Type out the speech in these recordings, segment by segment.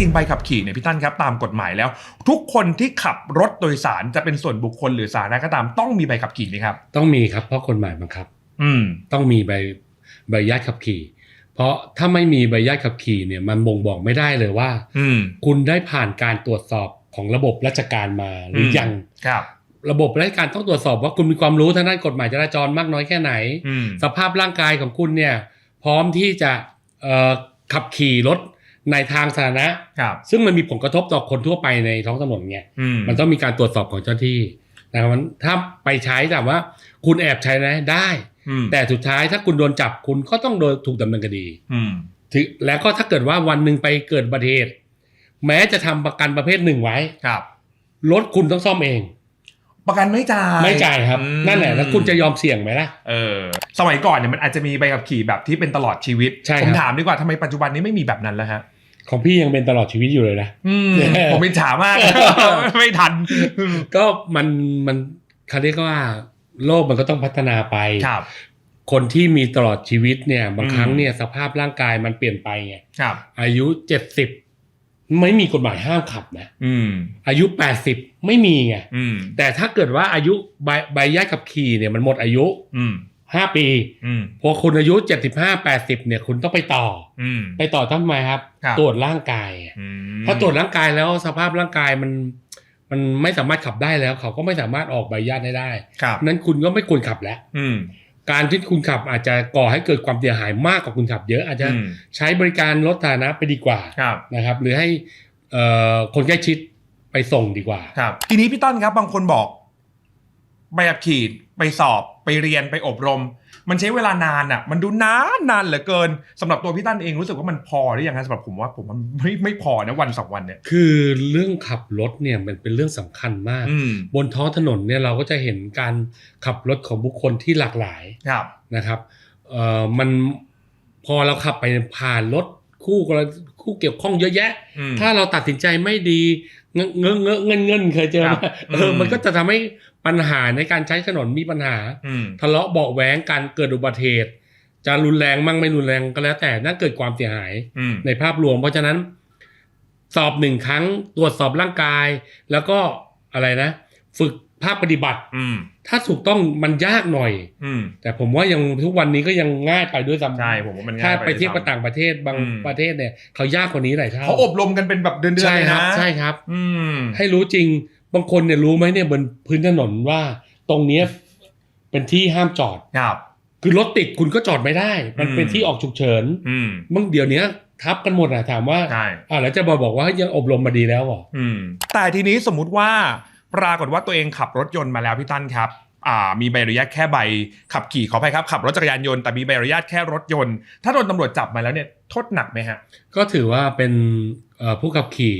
ริงๆใบขับขี่เนี่ยพี่ตั้นครับตามกฎหมายแล้ว ทุกคนที่ขับรถโดยสารจะเป็นส่วนบุคคลหรือสาธารณะก็ตามต้องมีใบขับขี่ไหมครับ ต้องมีครับเพราะกฎหมายบังคับ อืม ต้องมีใบใบอนุญาตขับขี่ เพราะถ้าไม่มีใบอนุญาตขับขี่เนี่ยมันบ่งบอกไม่ได้เลยว่า อืม คุณได้ผ่านการตรวจสอบของระบบราชการมาหรือยัง ครับ ระบบราชการต้องตรวจสอบว่าคุณมีความรู้ทางด้านกฎหมายจราจรมากน้อยแค่ไหน อืม สภาพร่างกายของคุณเนี่ย พร้อมที่จะเอ่อขับขี่รถ ในทางสาธารณะครับซึ่งมันมีผลกระทบต่อคนทั่วไปในท้องถนนไงอืมมันต้องมีการตรวจสอบของเจ้าหน้าที่นะครับมันถ้าไปใช้แต่ว่า คุณแอบใช้นะได้อืมแต่สุดท้ายถ้าคุณโดนจับคุณก็ต้องโดนถูกดำเนินคดีอืมถึงแล้วก็ถ้าเกิดว่าวันหนึ่งไปเกิดอุบัติเหตุแม้จะทำประกันประเภทหนึ่งไว้ครับรถคุณต้องซ่อมเอง ประกันไม่จ่ายไม่จ่ายครับอืมนั่นแหละแล้วคุณจะยอมเสี่ยงไหมล่ะเออสมัยก่อนเนี่ยมันอาจจะมีใบขับขี่แบบที่เป็นตลอดชีวิตใช่ผมครับถามดีกว่าทำไมปัจจุบันนี้ไม่มีแบบนั้นแล้วฮะ ของพี่ยังเป็นตลอดชีวิตอยู่เลยนะอืมเนี่ยผมเป็นฉามาก ไม่ทัน ก็มันมันเขาเรียกว่า โลกมันก็ต้องพัฒนาไปครับคนที่มีตลอดชีวิตเนี่ย บางอืมครั้งเนี่ยสภาพร่างกายมันเปลี่ยนไปไงครับอายุเจ็ดสิบไม่มีกฎหมายห้ามขับนะอืมอายุแปดสิบไม่มีไงอืมแต่ถ้าเกิดว่าอายุใบใบอนุญาตขับขี่เนี่ยมันหมดอายุอืม ห้าปีอืมพอคุณอายุเจ็ดสิบห้าแปดสิบเนี่ยคุณต้องไปต่ออืมไปต่อทำไมครับครับ ตรวจร่างกายไงอืมถ้าตรวจร่างกายแล้วสภาพร่างกายมัน มันไม่สามารถขับได้แล้ว เขาก็ไม่สามารถออกใบอนุญาตให้ได้ครับนั้นคุณก็ไม่ควรขับแล้วอืมการที่คุณขับอาจจะก่อให้เกิดความเสียหายมากกว่าคุณขับเยอะอาจจะอืมใช้บริการรถสาธารณะไปดีกว่าครับนะครับ หรือให้เอ่อคนใกล้ชิดไปส่งดีกว่าครับทีนี้พี่ต้นครับบางคนบอก ใบขับขี่ไปสอบไปเรียนไปอบรม มันใช้เวลานานอะ มันดูนานนานเหลือเกินสำหรับตัวพี่ตั้นเองรู้สึกว่ามันพอหรือยังฮะสำหรับผมว่าผมมันไม่ไม่พอนะวันสองวันเนี่ย คือเรื่องขับรถเนี่ยมันเป็นเรื่องสำคัญมาก อืมบนท้องถนนเนี่ยเราก็จะเห็นการขับรถของบุคคลที่หลากหลายครับ นะครับเอ่อมันพอเราขับไปผ่านรถ คู่กรณีคู่เกี่ยวข้องเยอะแยะอืมถ้าเราตัดสินใจไม่ดี เงอะเงอะเงอะเงินเงินเคยเจอไหมครับเอออืมมันก็จะทำให้ปัญหาในการใช้ถนนมีปัญหาอืมทะเลาะเบาะแว้งการเกิดอุบัติเหตุจะรุนแรงมั่งไม่รุนแรงก็แล้วแต่นั่นเกิดความเสียหายอืมในภาพรวม เพราะฉะนั้น สอบหนึ่งครั้งตรวจสอบร่างกาย แล้วก็อะไรนะ ฝึก ภาคปฏิบัติ อืม ถ้าถูกต้องมันยากหน่อย อืม แต่ผมว่ายังทุกวันนี้ก็ยังง่ายไปด้วยซ้ำใช่ผมว่ามันง่ายถ้าไปไปเทียบด้วยกับซ้ำต่างประเทศบางอืม ประเทศเนี่ยเขายากกว่านี้หลายเท่าเขาอบรมกันเป็นแบบเดือนๆใช่เลยครันะบ ใช่ครับ อืม ให้รู้จริงบางคนเนี่ยรู้ไหมเนี่ยบนพื้นถนนว่า ตรงเนี้ยเป็นที่ห้ามจอด ครับ คือรถติดคุณก็จอดไม่ได้ มันอืมเป็นที่ออกฉุกเฉินอืมบางเดี๋ยวนี้ทับกันหมดอะถามว่าใช่ อ่าแล้วจะมาบอกว่ายังอบรมมาดีแล้วเหรอ อืม แต่ทีนี้สมมุติว่า ปรากฏว่าตัวเองขับรถยนต์มาแล้วพี่ตั้นครับอ่ามีใบอนุญาตแค่ใบขับขี่ขออภัยครับขับรถจักรยานยนต์แต่มีใบอนุญาตแค่รถยนต์ ถ้าโดนตำรวจจับมาแล้วเนี่ยโทษหนักไหมฮะ ก็ถือว่าเป็นเอ่อผู้ขับขี่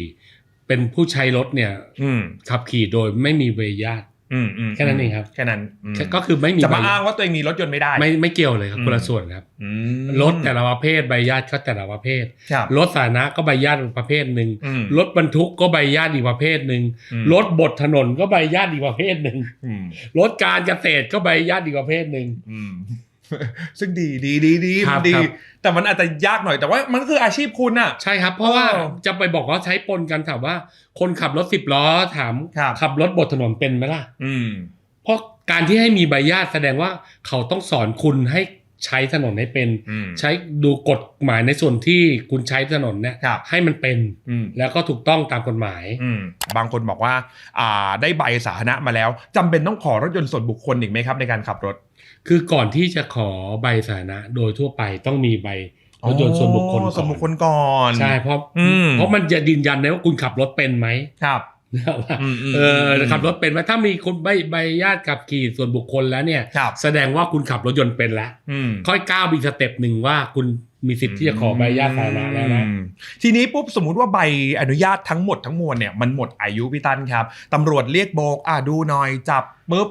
เป็นผู้ใช้รถเนี่ยอืมขับขี่โดยไม่มีใบอนุญาต อืมอืมแค่นั้นเองครับ แค่นั้นอืมก็คือไม่มีจะใบมาอ้างว่าตัวเองมีรถยนต์ไม่ได้ ไม่ไม่เกี่ยวเลยครับอืมคนละส่วนครับอืมรถแต่ละประเภทใบญาติก็แต่ละประเภทครับรถสาธารณะก็ใบญาติประเภทหนึ่งอืมรถบรรทุกก็ใบญาติอีกประเภทหนึ่งอืมรถบดถนนก็ใบญาติอีกประเภทหนึ่งอืมรถการเกษตรก็ใบญาติอีกประเภทหนึ่งอืม ซึ่งดีดีดีดีครัมับนดี ครับ แต่มันอาจจะยากหน่อยแต่ว่ามันก็คืออาชีพคุณน่ะ ใช่ครับ เพราะว่าอ๋อจะไปบอกว่าใช้ปนกันถามว่า คนขับรถสิบล้อถามครับ ขับรถบดถนนเป็นไหมล่ะ อืม เพราะการที่ให้มีใบญาติแสดงว่าเขาต้องสอนคุณให้ ใช้ถนนให้เป็นอืมใช้ดูกฎหมายในส่วนที่คุณใช้ถนนเนี่ยครับให้มันเป็นอืมแล้วก็ถูกต้องตามกฎหมายอืมบางคนบอกว่าอ่าได้ใบสาธารณะมาแล้วจำเป็นต้องขอรถยนต์ส่วนบุคคลอีกไหมครับในการขับรถ คือก่อนที่จะขอใบสาธารณะโดยทั่วไปต้องมีใบรถยนต์ส่วนบุคคลอ๋อก่ส่วนบุคคอนลก่อนใช่เพราะอืมเพราะมันจะยืนยันได้ว่าคุณขับรถเป็นไหมครับ ว่าอืมอืมเออขับรถเป็นไหมถ้ามีคนใบใบญาติขับขี่ส่วนบุคคลแล้วเนี่ยครับแสดงว่าคุณขับรถยนต์เป็นแล้วอืมค่อยก้าวไปอีกสเต็ปหนึ่งว่าคุณมีสิทธิ์ที่จะขอใบญาติสาธารณะแล้วนะอืมทีนี้ปุ๊บสมมุติว่าใบอนุญาตทั้งหมดทั้งมวลเนี่ยมันหมดอายุพี่ตั้นครับตำรวจเรียกโบกอะดูหน่อยจับปุ๊บ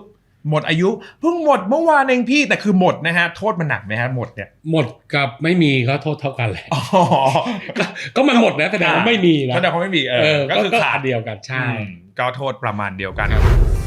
หมดอายุเพิ่งหมดเมื่อวานเองพี่แต่คือหมดนะฮะโทษมันหนักไหมฮะหมดเนี่ยหมดกับไม่มีก็โทษเท่ากันแหละอ๋อก็ก็มันหมดนะแสดงว่าไม่มีนะแสดงว่าไม่มีเอเอออก็คือขาดเดียวกันใช่อืมก็โทษประมาณเดียวกันครับ